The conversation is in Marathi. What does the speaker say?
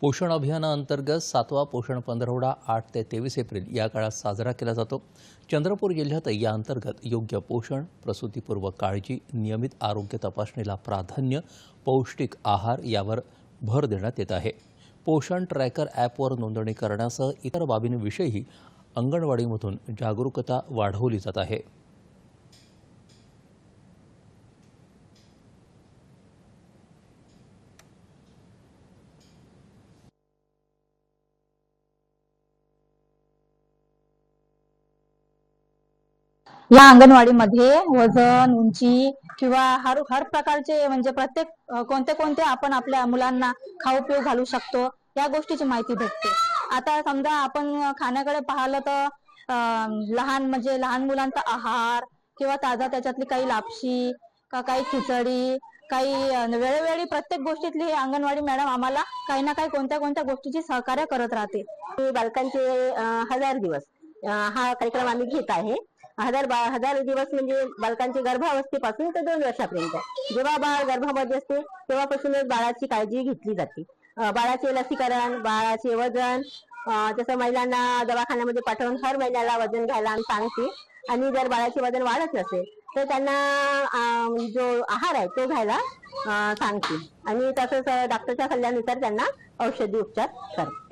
पोषण अभियानाअंतर्गत सातवा पोषण पंधरवडा आठ ते तेवीस एप्रिल या काळात साजरा केला जातो. चंद्रपूर जिल्ह्यात या अंतर्गत योग्य पोषण प्रसूतीपूर्व काळजी नियमित आरोग्य तपासणीला प्राधान्य पौष्टिक आहार यावर भर देण्यात येत आहे. पोषण ट्रॅकर ॲपवर नोंदणी करण्यासह इतर बाबींविषयीही अंगणवाडीमधून जागरूकता वाढवली जात आहे. या अंगणवाडीमध्ये वजन उंची किंवा हर हर प्रकारचे म्हणजे प्रत्येक कोणते कोणते आपण आपल्या मुलांना खाऊ पिऊ घालू शकतो या गोष्टीची माहिती भेटते. आता समजा आपण खाण्याकडे पाहिलं तर लहान म्हणजे लहान मुलांचा आहार किंवा ताजा त्याच्यातली काही लापशी का काही खिचडी काही वेळोवेळी प्रत्येक गोष्टीतली अंगणवाडी मॅडम आम्हाला काही ना काही कोणत्या कोणत्या गोष्टीची सहकार्य करत राहते. हे बालकांचे हजार दिवस हा कार्यक्रम आम्ही घेत आहे. हजार बा हजार दिवस म्हणजे बालकांची गर्भावस्थेपासून ते दोन वर्षापर्यंत. जेव्हा बाळ गर्भामध्ये असते तेव्हापासूनच बाळाची काळजी घेतली जाते. बाळाचे लसीकरण बाळाचे वजन जसं महिलांना दवाखान्यामध्ये पाठवून हर महिन्याला वजन घ्यायला सांगते. आणि जर बाळाचे वजन वाढत नसेल तर त्यांना जो आहार आहे तो घ्यायला सांगते. आणि तसंच डॉक्टरच्या सल्ल्यानुसार त्यांना औषधी उपचार करते.